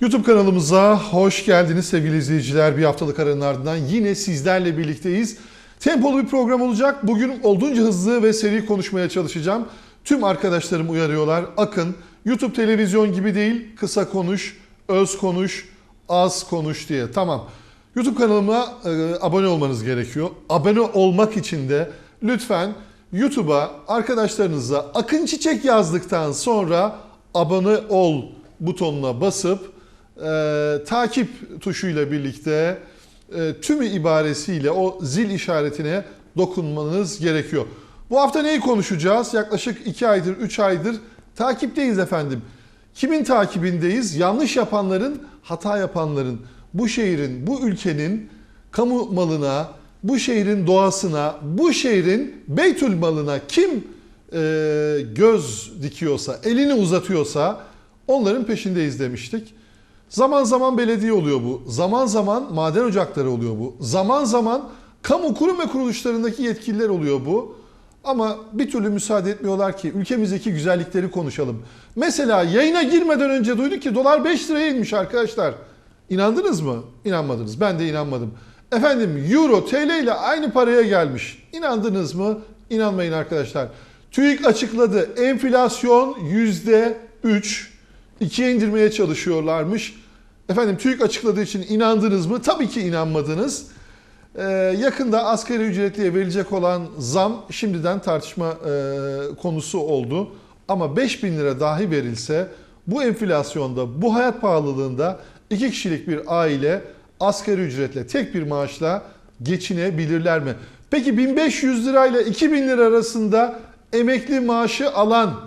YouTube kanalımıza hoş geldiniz sevgili izleyiciler. Bir haftalık aranın ardından yine sizlerle birlikteyiz. Tempolu bir program olacak. Bugün olduğunca hızlı ve seri konuşmaya çalışacağım. Tüm arkadaşlarım uyarıyorlar. Akın, YouTube televizyon gibi değil, kısa konuş, öz konuş, az konuş diye. Tamam. YouTube kanalıma e, abone olmanız gerekiyor. Abone olmak için de lütfen YouTube'a arkadaşlarınıza Akın Çiçek yazdıktan sonra abone ol butonuna basıp e, takip tuşuyla birlikte e, tümü ibaresiyle o zil işaretine dokunmanız gerekiyor. Bu hafta neyi konuşacağız? Yaklaşık 2 aydır, 3 aydır takipteyiz efendim. Kimin takibindeyiz? Yanlış yapanların, hata yapanların, bu şehrin, bu ülkenin kamu malına, bu şehrin doğasına, bu şehrin beytül malına kim e, göz dikiyorsa, elini uzatıyorsa onların peşindeyiz demiştik. Zaman zaman belediye oluyor bu. Zaman zaman maden ocakları oluyor bu. Zaman zaman kamu kurum ve kuruluşlarındaki yetkililer oluyor bu. Ama bir türlü müsaade etmiyorlar ki ülkemizdeki güzellikleri konuşalım. Mesela yayına girmeden önce duyduk ki dolar 5 liraya inmiş arkadaşlar. İnandınız mı? İnanmadınız. Ben de inanmadım. Efendim euro TL ile aynı paraya gelmiş. İnandınız mı? İnanmayın arkadaşlar. TÜİK açıkladı. Enflasyon %3. İkiye indirmeye çalışıyorlarmış. Efendim TÜİK açıkladığı için inandınız mı? Tabii ki inanmadınız. Ee, yakında asgari ücretliye verilecek olan zam şimdiden tartışma e, konusu oldu. Ama 5000 lira dahi verilse bu enflasyonda, bu hayat pahalılığında iki kişilik bir aile asgari ücretle, tek bir maaşla geçinebilirler mi? Peki 1500 lirayla 2000 lira arasında emekli maaşı alan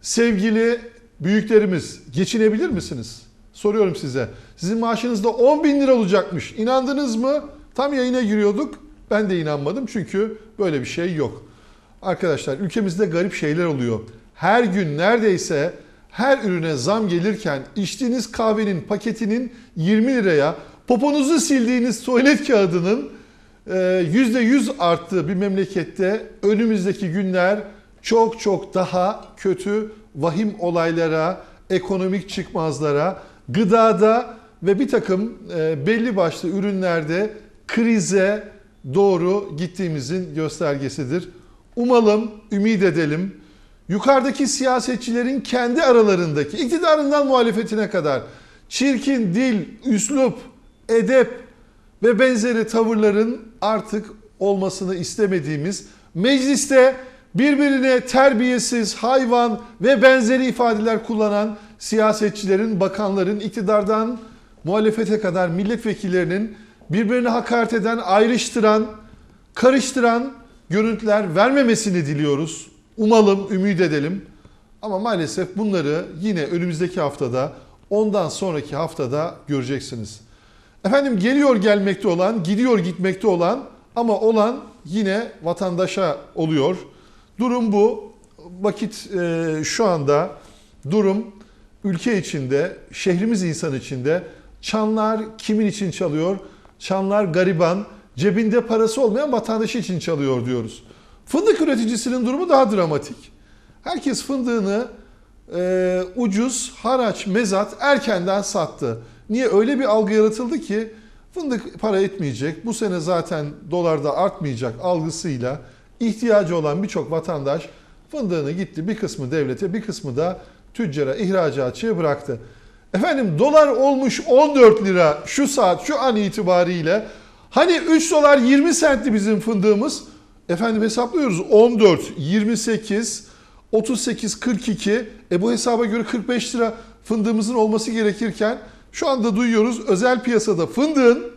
sevgili büyüklerimiz geçinebilir misiniz? Soruyorum size. Sizin maaşınız da 10 bin lira olacakmış. İnandınız mı? Tam yayına giriyorduk. Ben de inanmadım çünkü böyle bir şey yok. Arkadaşlar ülkemizde garip şeyler oluyor. Her gün neredeyse her ürüne zam gelirken içtiğiniz kahvenin paketinin 20 liraya, poponuzu sildiğiniz tuvalet kağıdının e, %100 arttığı bir memlekette önümüzdeki günler çok çok daha kötü, vahim olaylara, ekonomik çıkmazlara, gıdada ve bir takım e, belli başlı ürünlerde krize doğru gittiğimizin göstergesidir. Umalım, ümit edelim. Yukarıdaki siyasetçilerin kendi aralarındaki iktidarından muhalefetine kadar çirkin dil, üslup, edep ve benzeri tavırların artık olmasını istemediğimiz mecliste birbirine terbiyesiz, hayvan ve benzeri ifadeler kullanan siyasetçilerin, bakanların, iktidardan muhalefete kadar milletvekillerinin birbirine hakaret eden, ayrıştıran, karıştıran görüntüler vermemesini diliyoruz. Umalım, ümit edelim. Ama maalesef bunları yine önümüzdeki haftada, ondan sonraki haftada göreceksiniz. Efendim geliyor gelmekte olan, gidiyor gitmekte olan ama olan yine vatandaşa oluyor. Durum bu. Vakit e, şu anda durum ülke içinde, şehrimiz insan içinde çanlar kimin için çalıyor? Çanlar gariban, cebinde parası olmayan vatandaşı için çalıyor diyoruz. Fındık üreticisinin durumu daha dramatik. Herkes fındığını e, ucuz, haraç, mezat erkenden sattı. Niye? Öyle bir algı yaratıldı ki fındık para etmeyecek, bu sene zaten dolarda artmayacak algısıyla ihtiyacı olan birçok vatandaş fındığını gitti bir kısmı devlete bir kısmı da tüccara, ihracatçıya bıraktı. Efendim dolar olmuş 14 lira şu saat şu an itibariyle. Hani 3 dolar 20 sentti bizim fındığımız. Efendim hesaplıyoruz 14, 28, 38, 42. E bu hesaba göre 45 lira fındığımızın olması gerekirken şu anda duyuyoruz özel piyasada fındığın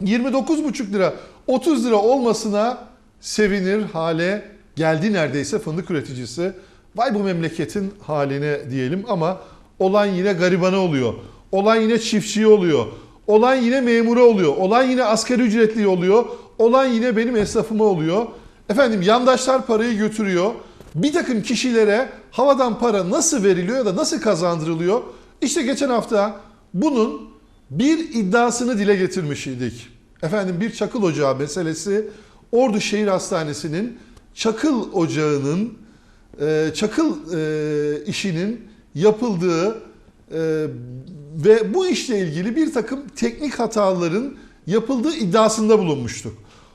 29,5 lira 30 lira olmasına sevinir hale geldi neredeyse fındık üreticisi. Vay bu memleketin haline diyelim ama olan yine garibana oluyor. Olan yine çiftçiye oluyor. Olan yine memura oluyor. Olan yine asgari ücretli oluyor. Olan yine benim esnafıma oluyor. Efendim yandaşlar parayı götürüyor. Bir takım kişilere havadan para nasıl veriliyor ya da nasıl kazandırılıyor? İşte geçen hafta bunun bir iddiasını dile getirmiş idik. Efendim bir çakıl ocağı meselesi Ordu Şehir Hastanesi'nin çakıl ocağının e, çakıl e, işinin yapıldığı e, ve bu işle ilgili bir takım teknik hataların yapıldığı iddiasında bulunmuştuk.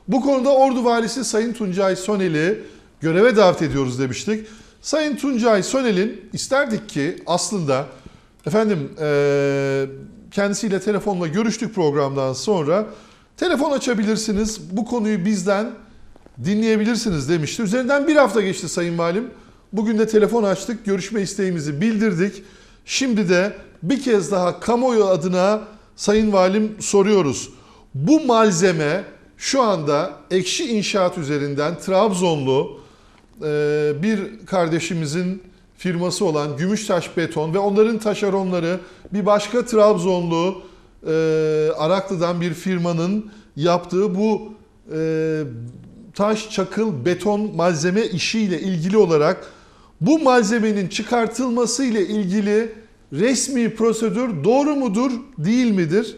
Bu konuda Ordu Valisi Sayın Tuncay Sonel'i göreve davet ediyoruz demiştik. Sayın Tuncay Sonel'in isterdik ki aslında efendim eee, kendisiyle telefonla görüştük programdan sonra telefon açabilirsiniz. Bu konuyu bizden dinleyebilirsiniz demişti. Üzerinden bir hafta geçti Sayın Valim. Bugün de telefon açtık, görüşme isteğimizi bildirdik. Şimdi de bir kez daha kamuoyu adına Sayın Valim soruyoruz. Bu malzeme şu anda Ekşi İnşaat üzerinden Trabzonlu e, bir kardeşimizin firması olan Gümüştaş Beton ve onların taşeronları bir başka Trabzonlu e, Araklı'dan bir firmanın yaptığı bu e, taş, çakıl, beton malzeme işiyle ilgili olarak bu malzemenin çıkartılması ile ilgili resmi prosedür doğru mudur, değil midir?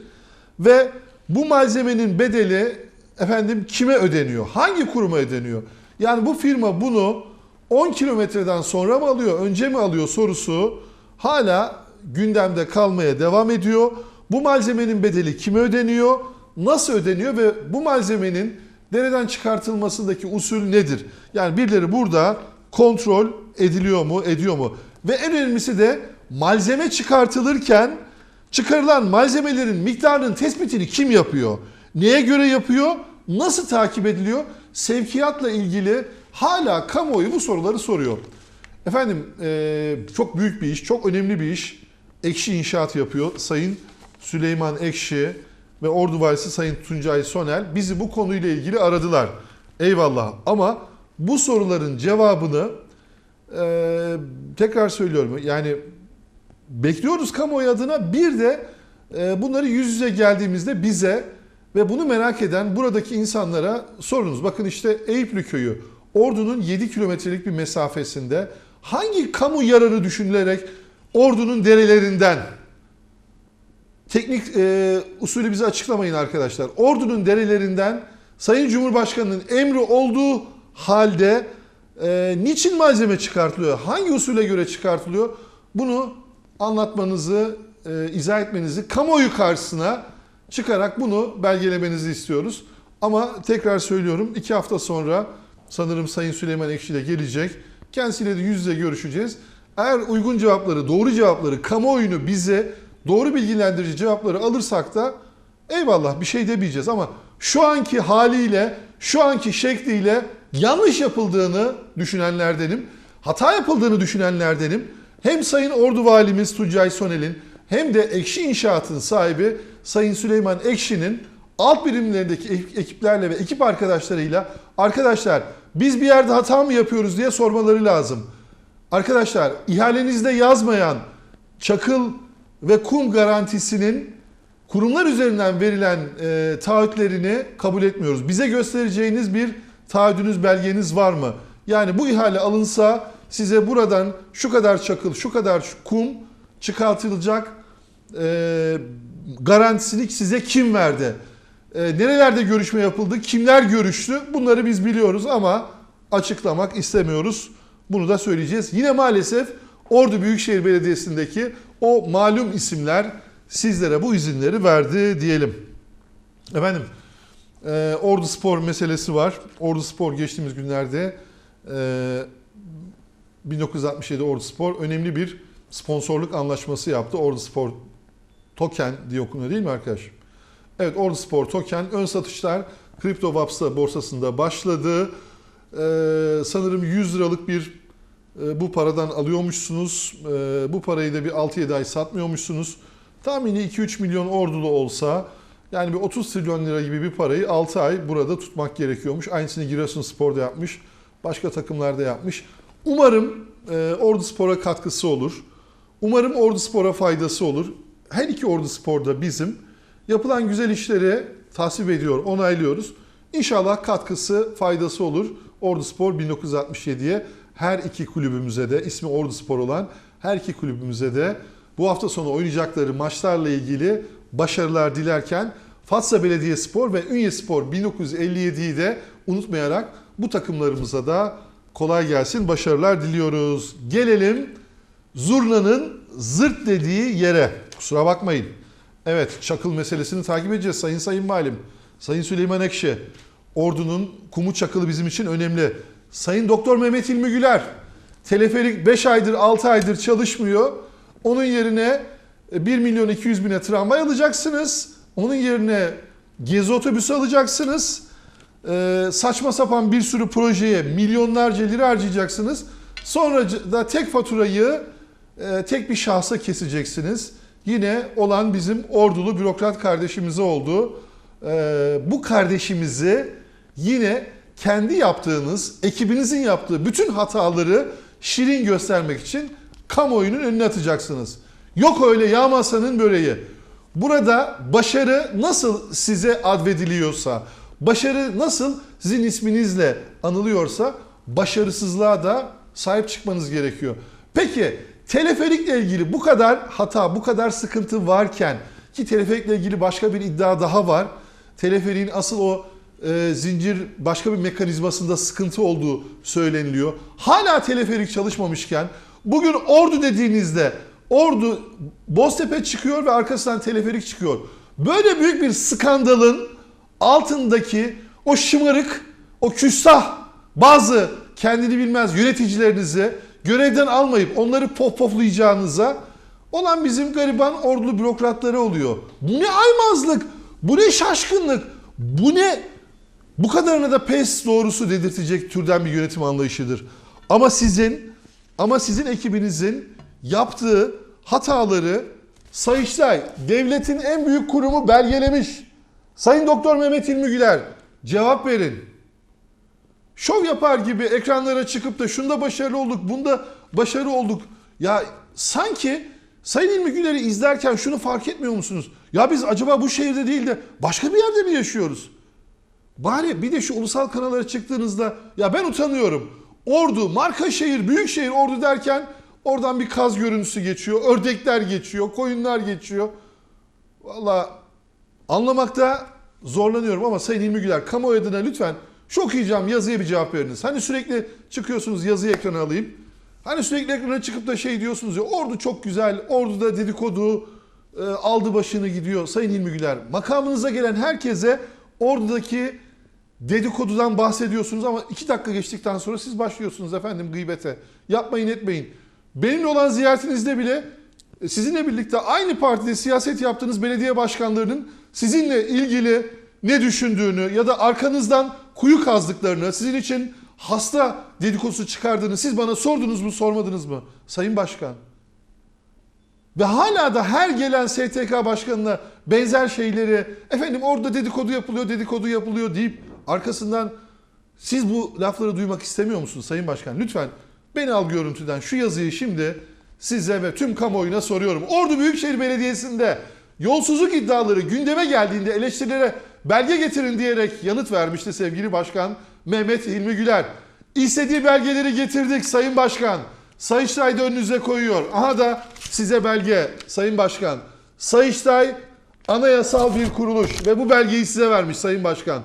Ve bu malzemenin bedeli efendim kime ödeniyor? Hangi kuruma ödeniyor? Yani bu firma bunu 10 kilometreden sonra mı alıyor, önce mi alıyor sorusu hala gündemde kalmaya devam ediyor. Bu malzemenin bedeli kime ödeniyor? Nasıl ödeniyor ve bu malzemenin dereden çıkartılmasındaki usul nedir? Yani birileri burada kontrol ediliyor mu, ediyor mu? Ve en önemlisi de malzeme çıkartılırken çıkarılan malzemelerin miktarının tespitini kim yapıyor? Neye göre yapıyor? Nasıl takip ediliyor? Sevkiyatla ilgili hala kamuoyu bu soruları soruyor. Efendim eee, çok büyük bir iş, çok önemli bir iş. Ekşi İnşaat yapıyor Sayın Süleyman Ekşi ve Ordu Valisi Sayın Tuncay Sonel bizi bu konuyla ilgili aradılar. Eyvallah ama bu soruların cevabını eee, tekrar söylüyorum yani bekliyoruz kamuoyu adına bir de e, bunları yüz yüze geldiğimizde bize ve bunu merak eden buradaki insanlara sorunuz. Bakın işte Eyüplü Köyü Ordu'nun 7 kilometrelik bir mesafesinde hangi kamu yararı düşünülerek Ordu'nun derelerinden teknik e, usulü bize açıklamayın arkadaşlar. Ordu'nun derelerinden Sayın Cumhurbaşkanı'nın emri olduğu halde e, niçin malzeme çıkartılıyor? Hangi usule göre çıkartılıyor? Bunu anlatmanızı, e, izah etmenizi kamuoyu karşısına çıkarak bunu belgelemenizi istiyoruz. Ama tekrar söylüyorum iki hafta sonra sanırım Sayın Süleyman Ekşi ile gelecek. Kendisiyle de yüz yüze görüşeceğiz. Eğer uygun cevapları, doğru cevapları, kamuoyunu bize doğru bilgilendirici cevapları alırsak da eyvallah bir şey demeyeceğiz ama şu anki haliyle, şu anki şekliyle yanlış yapıldığını düşünenlerdenim. Hata yapıldığını düşünenlerdenim. Hem Sayın Ordu Valimiz Tuncay Sonel'in hem de Ekşi İnşaat'ın sahibi Sayın Süleyman Ekşi'nin alt birimlerindeki ek- ekiplerle ve ekip arkadaşlarıyla arkadaşlar biz bir yerde hata mı yapıyoruz diye sormaları lazım. Arkadaşlar ihalenizde yazmayan çakıl ve kum garantisinin kurumlar üzerinden verilen e, taahhütlerini kabul etmiyoruz. Bize göstereceğiniz bir taahhüdünüz, belgeniz var mı? Yani bu ihale alınsa size buradan şu kadar çakıl, şu kadar kum çıkartılacak e, garantisini size kim verdi? E, nerelerde görüşme yapıldı? Kimler görüştü? Bunları biz biliyoruz ama açıklamak istemiyoruz. Bunu da söyleyeceğiz. Yine maalesef Ordu Büyükşehir Belediyesi'ndeki o malum isimler sizlere bu izinleri verdi diyelim. Efendim e, Ordu Spor meselesi var. Ordu Spor geçtiğimiz günlerde e, 1967 Ordu Spor önemli bir sponsorluk anlaşması yaptı. Ordu Spor Token diye okunuyor değil mi arkadaş? Evet Ordu Spor Token ön satışlar CryptoVaps'ta borsasında başladı. Ee, sanırım 100 liralık bir e, bu paradan alıyormuşsunuz. Ee, bu parayı da bir 6-7 ay satmıyormuşsunuz. Tahmini 2-3 milyon ordulu olsa yani bir 30 trilyon lira gibi bir parayı 6 ay burada tutmak gerekiyormuş. Aynısını Giresunspor'da yapmış. Başka takımlarda yapmış. Umarım e, Ordu Spor'a katkısı olur. Umarım Ordu Spor'a faydası olur. Her iki Ordu Spor'da bizim yapılan güzel işleri tasvip ediyor, onaylıyoruz. İnşallah katkısı, faydası olur. Ordu Spor 1967'ye her iki kulübümüze de ismi Ordu Spor olan her iki kulübümüze de bu hafta sonu oynayacakları maçlarla ilgili başarılar dilerken Fatsa Belediyespor ve Ünye-Spor 1957'yi de unutmayarak bu takımlarımıza da kolay gelsin, başarılar diliyoruz. Gelelim Zurna'nın zırt dediği yere. Kusura bakmayın. Evet, çakıl meselesini takip edeceğiz Sayın Sayın Valim. Sayın Süleyman Ekşi, ordunun kumu çakılı bizim için önemli. Sayın Doktor Mehmet İlmi Güler, teleferik 5 aydır 6 aydır çalışmıyor. Onun yerine 1 milyon 200 bine tramvay alacaksınız. Onun yerine gezi otobüsü alacaksınız. Ee, saçma sapan bir sürü projeye milyonlarca lira harcayacaksınız. Sonra da tek faturayı e, tek bir şahsa keseceksiniz. Yine olan bizim ordulu bürokrat kardeşimize oldu. Ee, bu kardeşimizi yine kendi yaptığınız, ekibinizin yaptığı bütün hataları şirin göstermek için kamuoyunun önüne atacaksınız. Yok öyle yağmasanın böreği. Burada başarı nasıl size advediliyorsa, başarı nasıl sizin isminizle anılıyorsa başarısızlığa da sahip çıkmanız gerekiyor. Peki teleferikle ilgili bu kadar hata, bu kadar sıkıntı varken ki teleferikle ilgili başka bir iddia daha var. Teleferiğin asıl o e, zincir başka bir mekanizmasında sıkıntı olduğu söyleniliyor. Hala teleferik çalışmamışken bugün ordu dediğinizde ordu Boztepe çıkıyor ve arkasından teleferik çıkıyor. Böyle büyük bir skandalın altındaki o şımarık, o küstah bazı kendini bilmez yöneticilerinizi görevden almayıp onları pohpohlayacağınıza olan bizim gariban ordulu bürokratları oluyor. Bu ne aymazlık, bu ne şaşkınlık, bu ne bu kadarına da pes doğrusu dedirtecek türden bir yönetim anlayışıdır. Ama sizin ama sizin ekibinizin yaptığı hataları Sayıştay devletin en büyük kurumu belgelemiş. Sayın Doktor Mehmet İlmi Güler cevap verin. Şov yapar gibi ekranlara çıkıp da şunda başarılı olduk, bunda başarılı olduk. Ya sanki Sayın İlmi Güler'i izlerken şunu fark etmiyor musunuz? Ya biz acaba bu şehirde değil de başka bir yerde mi yaşıyoruz? Bari bir de şu ulusal kanallara çıktığınızda ya ben utanıyorum. Ordu, marka şehir, büyük şehir ordu derken oradan bir kaz görüntüsü geçiyor. Ördekler geçiyor, koyunlar geçiyor. Valla anlamakta zorlanıyorum ama Sayın İlmi Güler kamuoyu adına lütfen şu okuyacağım yazıya bir cevap veriniz. Hani sürekli çıkıyorsunuz yazıyı ekrana alayım. Hani sürekli ekrana çıkıp da şey diyorsunuz ya ordu çok güzel, orduda dedikodu e, aldı başını gidiyor. Sayın İlmi Güler makamınıza gelen herkese ordudaki dedikodudan bahsediyorsunuz ama iki dakika geçtikten sonra siz başlıyorsunuz efendim gıybete. Yapmayın etmeyin. Benimle olan ziyaretinizde bile e, sizinle birlikte aynı partide siyaset yaptığınız belediye başkanlarının sizinle ilgili ne düşündüğünü ya da arkanızdan kuyu kazdıklarını, sizin için hasta dedikodusu çıkardığını siz bana sordunuz mu, sormadınız mı? Sayın Başkan. Ve hala da her gelen STK başkanına benzer şeyleri efendim orada dedikodu yapılıyor, dedikodu yapılıyor deyip arkasından siz bu lafları duymak istemiyor musunuz Sayın Başkan? Lütfen beni al görüntüden şu yazıyı şimdi size ve tüm kamuoyuna soruyorum. Ordu Büyükşehir Belediyesi'nde yolsuzluk iddiaları gündeme geldiğinde eleştirilere belge getirin diyerek yanıt vermişti sevgili başkan Mehmet Hilmi Güler. İstediği belgeleri getirdik Sayın Başkan. Sayıştay da önünüze koyuyor. Aha da size belge Sayın Başkan. Sayıştay anayasal bir kuruluş ve bu belgeyi size vermiş Sayın Başkan.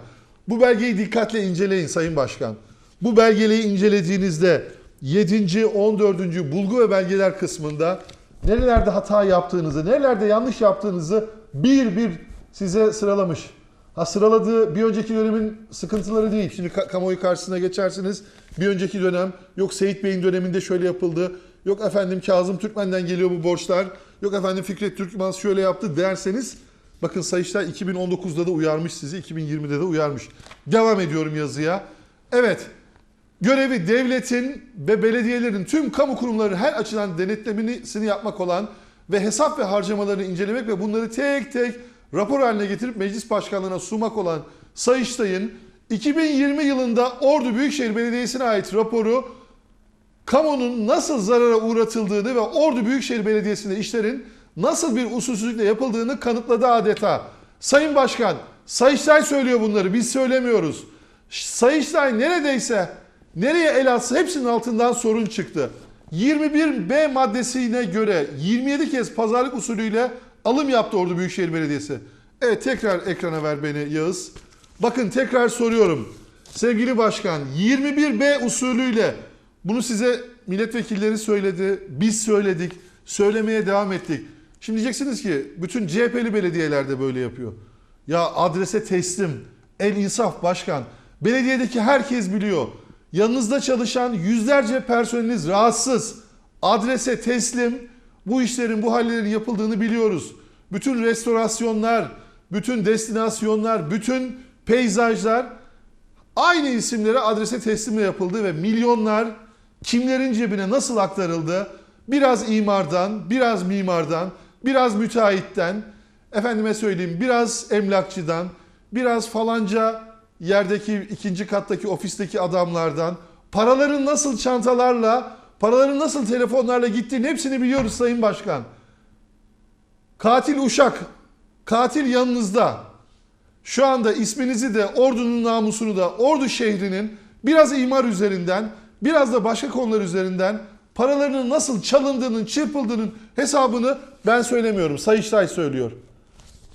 Bu belgeyi dikkatle inceleyin Sayın Başkan. Bu belgeyi incelediğinizde 7. 14. bulgu ve belgeler kısmında nerelerde hata yaptığınızı, nerelerde yanlış yaptığınızı bir bir size sıralamış. Ha sıraladığı bir önceki dönemin sıkıntıları değil. Şimdi ka- kamuoyu karşısına geçersiniz. Bir önceki dönem yok Seyit Bey'in döneminde şöyle yapıldı. Yok efendim Kazım Türkmen'den geliyor bu borçlar. Yok efendim Fikret Türkmen şöyle yaptı derseniz bakın Sayıştay 2019'da da uyarmış sizi, 2020'de de uyarmış. Devam ediyorum yazıya. Evet, görevi devletin ve belediyelerin tüm kamu kurumları her açıdan denetlemesini yapmak olan ve hesap ve harcamalarını incelemek ve bunları tek tek rapor haline getirip meclis başkanlığına sunmak olan Sayıştay'ın 2020 yılında Ordu Büyükşehir Belediyesi'ne ait raporu kamunun nasıl zarara uğratıldığını ve Ordu Büyükşehir Belediyesi'nde işlerin nasıl bir usulsüzlükle yapıldığını kanıtladı adeta. Sayın Başkan, Sayıştay söylüyor bunları, biz söylemiyoruz. Sayıştay neredeyse nereye el atsa hepsinin altından sorun çıktı. 21B maddesine göre 27 kez pazarlık usulüyle alım yaptı Ordu Büyükşehir Belediyesi. Evet tekrar ekrana ver beni Yağız. Bakın tekrar soruyorum. Sevgili Başkan 21B usulüyle bunu size milletvekilleri söyledi, biz söyledik, söylemeye devam ettik. Şimdi diyeceksiniz ki bütün CHP'li belediyeler de böyle yapıyor. Ya adrese teslim, el insaf başkan. Belediyedeki herkes biliyor. Yanınızda çalışan yüzlerce personeliniz rahatsız. Adrese teslim, bu işlerin, bu hallerin yapıldığını biliyoruz. Bütün restorasyonlar, bütün destinasyonlar, bütün peyzajlar aynı isimlere adrese teslimle yapıldı ve milyonlar kimlerin cebine nasıl aktarıldı? Biraz imardan, biraz mimardan, biraz müteahhitten, efendime söyleyeyim biraz emlakçıdan, biraz falanca yerdeki ikinci kattaki ofisteki adamlardan, paraların nasıl çantalarla, paraların nasıl telefonlarla gittiğini hepsini biliyoruz Sayın Başkan. Katil uşak, katil yanınızda. Şu anda isminizi de ordunun namusunu da ordu şehrinin biraz imar üzerinden biraz da başka konular üzerinden paralarının nasıl çalındığının çırpıldığının hesabını ben söylemiyorum. Sayıştay söylüyor.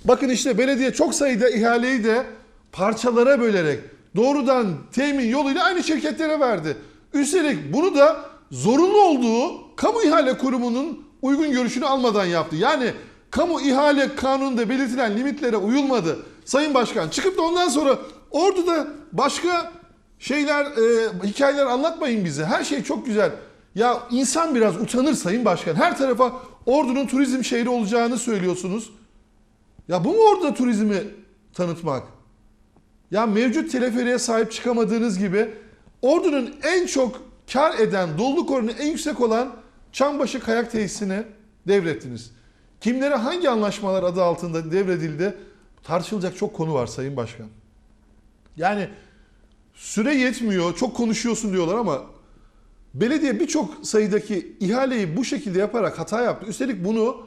Bakın işte belediye çok sayıda ihaleyi de parçalara bölerek doğrudan temin yoluyla aynı şirketlere verdi. Üstelik bunu da zorunlu olduğu kamu ihale kurumunun uygun görüşünü almadan yaptı. Yani kamu ihale kanununda belirtilen limitlere uyulmadı. Sayın Başkan çıkıp da ondan sonra orduda başka şeyler, e, hikayeler anlatmayın bize. Her şey çok güzel. Ya insan biraz utanır Sayın Başkan. Her tarafa ordunun turizm şehri olacağını söylüyorsunuz. Ya bu mu orada turizmi tanıtmak? Ya mevcut teleferiğe sahip çıkamadığınız gibi ordunun en çok kar eden, doluluk oranı en yüksek olan Çambaşı Kayak Tesisini devrettiniz. Kimlere hangi anlaşmalar adı altında devredildi? Tartışılacak çok konu var Sayın Başkan. Yani süre yetmiyor, çok konuşuyorsun diyorlar ama belediye birçok sayıdaki ihaleyi bu şekilde yaparak hata yaptı. Üstelik bunu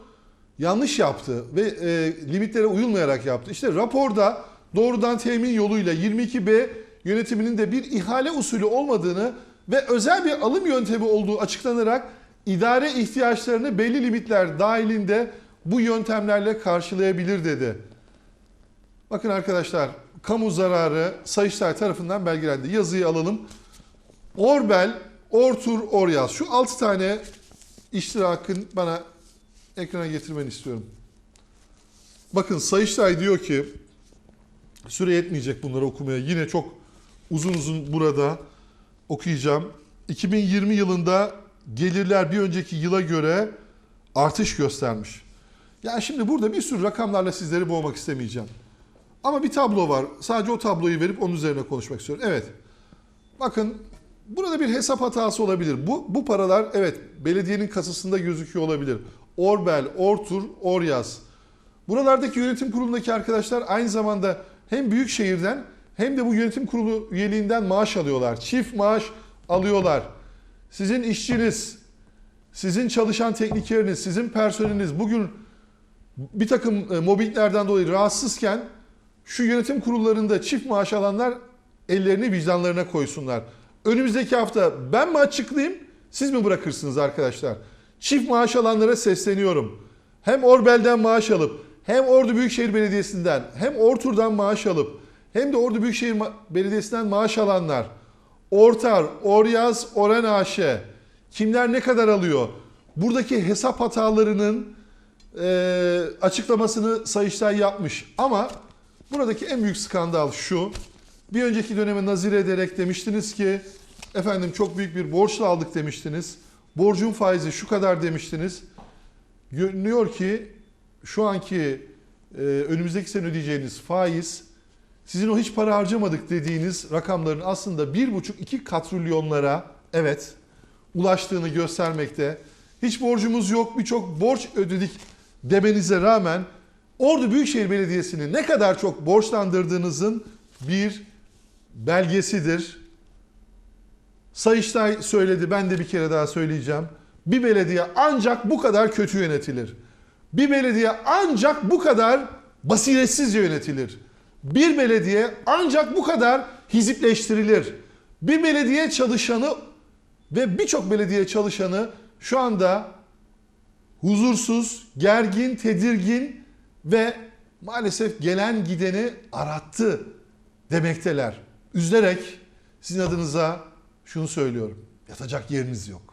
yanlış yaptı ve e, limitlere uyulmayarak yaptı. İşte raporda doğrudan temin yoluyla 22B yönetiminin de bir ihale usulü olmadığını ve özel bir alım yöntemi olduğu açıklanarak idare ihtiyaçlarını belli limitler dahilinde bu yöntemlerle karşılayabilir dedi. Bakın arkadaşlar kamu zararı Sayıştay tarafından belgelendi. Yazıyı alalım. Orbel, Ortur, Oryaz. Şu 6 tane iştirakın bana ekrana getirmeni istiyorum. Bakın Sayıştay diyor ki süre yetmeyecek bunları okumaya. Yine çok uzun uzun burada okuyacağım. 2020 yılında gelirler bir önceki yıla göre artış göstermiş. Yani şimdi burada bir sürü rakamlarla sizleri boğmak istemeyeceğim. Ama bir tablo var. Sadece o tabloyu verip onun üzerine konuşmak istiyorum. Evet. Bakın burada bir hesap hatası olabilir. Bu, bu paralar evet belediyenin kasasında gözüküyor olabilir. Orbel, Ortur, Oryaz. Buralardaki yönetim kurulundaki arkadaşlar aynı zamanda hem büyük şehirden hem de bu yönetim kurulu üyeliğinden maaş alıyorlar. Çift maaş alıyorlar. Sizin işçiniz, sizin çalışan teknikeriniz, sizin personeliniz bugün bir takım e, mobbinglerden dolayı rahatsızken şu yönetim kurullarında çift maaş alanlar ellerini vicdanlarına koysunlar. Önümüzdeki hafta ben mi açıklayayım, siz mi bırakırsınız arkadaşlar? Çift maaş alanlara sesleniyorum. Hem Orbel'den maaş alıp, hem Ordu Büyükşehir Belediyesi'nden, hem Ortur'dan maaş alıp, hem de Ordu Büyükşehir Belediyesi'nden maaş alanlar. Ortar, Oryaz, Oran AŞ. Kimler ne kadar alıyor? Buradaki hesap hatalarının e, açıklamasını Sayıştay yapmış. Ama buradaki en büyük skandal şu. Bir önceki döneme nazir ederek demiştiniz ki efendim çok büyük bir borçla aldık demiştiniz. Borcun faizi şu kadar demiştiniz. Görünüyor ki şu anki e, önümüzdeki sene ödeyeceğiniz faiz sizin o hiç para harcamadık dediğiniz rakamların aslında 1,5-2 katrilyonlara evet ulaştığını göstermekte. Hiç borcumuz yok, birçok borç ödedik demenize rağmen Ordu Büyükşehir Belediyesi'ni ne kadar çok borçlandırdığınızın bir belgesidir. Sayıştay söyledi, ben de bir kere daha söyleyeceğim. Bir belediye ancak bu kadar kötü yönetilir. Bir belediye ancak bu kadar basiretsizce yönetilir. Bir belediye ancak bu kadar hizipleştirilir. Bir belediye çalışanı ve birçok belediye çalışanı şu anda huzursuz, gergin, tedirgin ve maalesef gelen gideni arattı demekteler. Üzülerek sizin adınıza şunu söylüyorum. Yatacak yeriniz yok.